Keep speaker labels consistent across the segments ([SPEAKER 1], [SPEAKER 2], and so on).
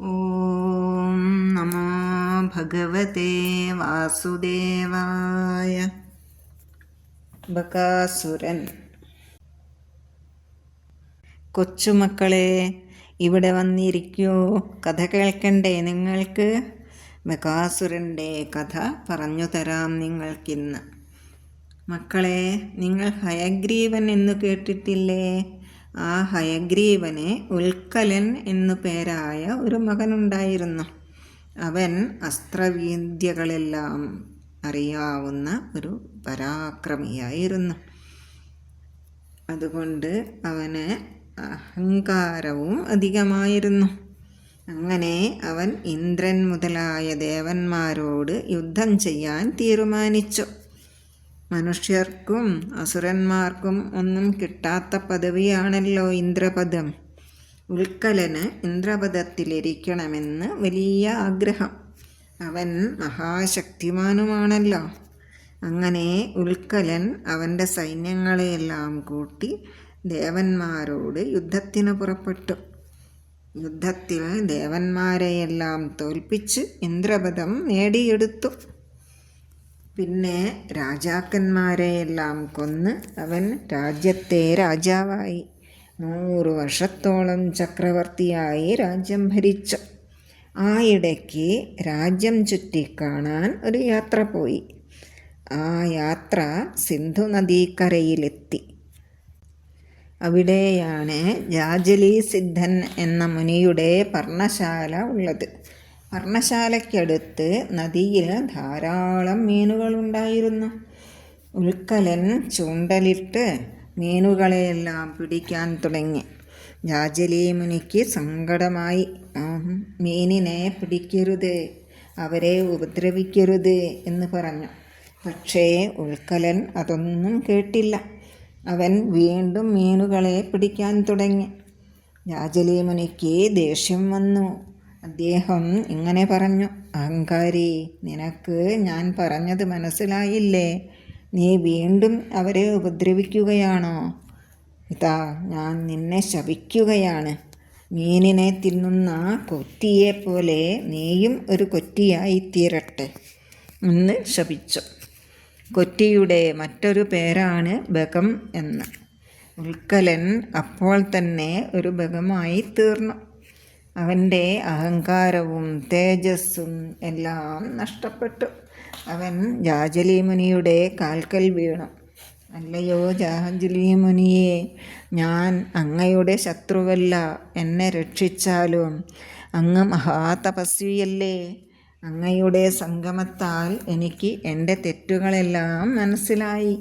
[SPEAKER 1] ഓം നമോ ഭഗവതേ വാസുദേവായ ബകാസുരൻ കൊച്ചുമക്കളെ ഇവിടെ വന്നിരിക്കൂ. കഥ കേൾക്കണ്ടേ നിങ്ങൾക്ക്? ബകാസുരന്റെ കഥ പറഞ്ഞു തരാം നിങ്ങൾക്കിന്ന്. മക്കളെ നിങ്ങൾ ഹയഗ്രീവൻ എന്ന് കേട്ടിട്ടില്ലേ? ആ ഹയഗ്രീവന് ഉൽക്കലൻ എന്നു പേരായ ഒരു മകനുണ്ടായിരുന്നു. അവൻ അസ്ത്രവിദ്യകളെല്ലാം അറിയാവുന്ന ഒരു പരാക്രമിയായിരുന്നു. അതുകൊണ്ട് അവന് അഹങ്കാരവും അധികമായിരുന്നു. അങ്ങനെ അവൻ ഇന്ദ്രൻ മുതലായ ദേവന്മാരോട് യുദ്ധം ചെയ്യാൻ തീരുമാനിച്ചു. മനുഷ്യർക്കും അസുരന്മാർക്കും ഒന്നും കിട്ടാത്ത പദവിയാണല്ലോ ഇന്ദ്രപദം. ഉൽക്കലന് ഇന്ദ്രപദത്തിലിരിക്കണമെന്ന് വലിയ ആഗ്രഹം. അവൻ മഹാശക്തിമാനുമാണല്ലോ. അങ്ങനെ ഉൽക്കലൻ അവന്റെ സൈന്യങ്ങളെയെല്ലാം കൂട്ടി ദേവന്മാരോട് യുദ്ധത്തിന് പുറപ്പെട്ടു. യുദ്ധത്തിൽ ദേവന്മാരെയെല്ലാം തോൽപ്പിച്ച് ഇന്ദ്രപദം നേടിയെടുത്തു. പിന്നെ രാജാക്കന്മാരെയെല്ലാം കൊന്ന് അവൻ രാജ്യത്തെ രാജാവായി. നൂറ് വർഷത്തോളം ചക്രവർത്തിയായി രാജ്യം ഭരിച്ചു. ആ ഇടയ്ക്ക് രാജ്യം ചുറ്റിക്കാണാൻ ഒരു യാത്ര പോയി. ആ യാത്ര സിന്ധു നദീക്കരയിലെത്തി. അവിടെയാണ് ജാജലി സിദ്ധൻ എന്ന മുനിയുടെ പർണശാല ഉള്ളത്. പർണശാലയ്ക്കടുത്ത് നദിയിൽ ധാരാളം മീനുകളുണ്ടായിരുന്നു. ഉൽക്കലൻ ചൂണ്ടലിട്ട് മീനുകളെയെല്ലാം പിടിക്കാൻ തുടങ്ങി. ജാജലി മുനിക്ക് സങ്കടമായി മീനിനെ പിടിക്കരുത് അവരെ ഉപദ്രവിക്കരുത് എന്ന് പറഞ്ഞു. പക്ഷേ ഉൽക്കലൻ അതൊന്നും കേട്ടില്ല. അവൻ വീണ്ടും മീനുകളെ പിടിക്കാൻ തുടങ്ങി. രാജലീമുനിക്ക് ദേഷ്യം വന്നു. അദ്ദേഹം ഇങ്ങനെ പറഞ്ഞു അഹങ്കാരി നിനക്ക് ഞാൻ പറഞ്ഞത് മനസ്സിലായില്ലേ? നീ വീണ്ടും അവരെ ഉപദ്രവിക്കുകയാണോ? ഇതാ ഞാൻ നിന്നെ ശപിക്കുകയാണ്. മീനിനെ തിന്നുന്ന കൊറ്റിയെപ്പോലെ നീയും ഒരു കൊറ്റിയായി തീരട്ടെ. എന്ന് ശപിച്ചു. കൊറ്റിയുടെ മറ്റൊരു പേരാണ് ബകം എന്ന്. ഉൽക്കലൻ അപ്പോൾ തന്നെ ഒരു ബകമായി തീർന്നു. അവന്റെ അഹങ്കാരവും തേജസ്സും എല്ലാം നഷ്ടപ്പെട്ടു. അവൻ ജാജലി മുനിയുടെ കാൽക്കൽ വീണു. അല്ലയോ ജാജലി മുനിയെ ഞാൻ അങ്ങയുടെ ശത്രുവല്ല. എന്നെ രക്ഷിച്ചാലും അങ്ങ് മഹാതപസ്വിയല്ലേ? അങ്ങയുടെ സംഗമത്താൽ എനിക്ക് എന്റെ തെറ്റുകളെല്ലാം മനസ്സിലായി.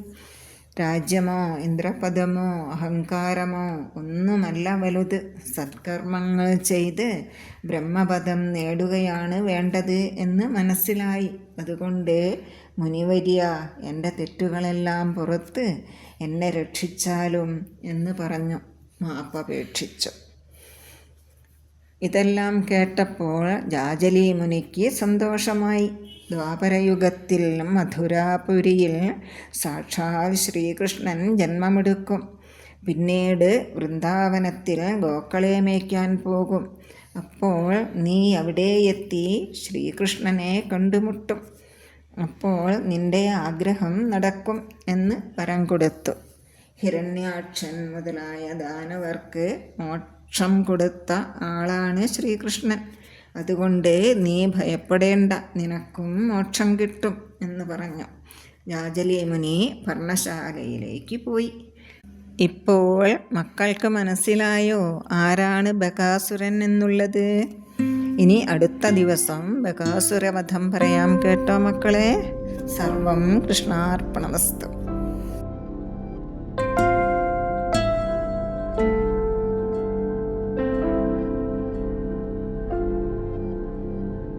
[SPEAKER 1] രാജ്യമോ ഇന്ദ്രപദമോ അഹങ്കാരമോ ഒന്നുമല്ല വലുത്. സത്കർമ്മങ്ങൾ ചെയ്ത് ബ്രഹ്മപദം നേടുകയാണ് വേണ്ടത് എന്ന് മനസ്സിലായി. അതുകൊണ്ട് മുനിവരിയ എന്റെ തെറ്റുകളെല്ലാം പുറത്ത് എന്നെ രക്ഷിച്ചാലും എന്ന് പറഞ്ഞു. മാപ്പപേക്ഷിച്ചു. ഇതെല്ലാം കേട്ടപ്പോൾ ജാജലി മുനിക്ക് സന്തോഷമായി. ദ്വാപരയുഗത്തിൽ മധുരാപുരിയിൽ സാക്ഷാൽ ശ്രീകൃഷ്ണൻ ജന്മമെടുക്കും. പിന്നീട് വൃന്ദാവനത്തിൽ ഗോക്കളെ മേയ്ക്കാൻ പോകും. അപ്പോൾ നീ അവിടെ എത്തി ശ്രീകൃഷ്ണനെ കണ്ടുമുട്ടും. അപ്പോൾ നിന്റെ ആഗ്രഹം നടക്കും എന്ന് വരം കൊടുത്തു. ഹിരണ്യാക്ഷൻ മുതലായ ദാനവർക്ക് മോക്ഷം കൊടുത്ത ആളാണ് ശ്രീകൃഷ്ണൻ. അതുകൊണ്ട് നീ ഭയപ്പെടേണ്ട നിനക്കും മോക്ഷം കിട്ടും എന്ന് പറഞ്ഞു. രാജലീമുനി ഭരണശാലയിലേക്ക് പോയി. ഇപ്പോൾ മക്കൾക്ക് മനസ്സിലായോ ആരാണ് ബകാസുരൻ എന്നുള്ളത്? ഇനി അടുത്ത ദിവസം ബകാസുരവധം പറയാം കേട്ടോ മക്കളെ. സർവം കൃഷ്ണാർപ്പണവസ്തു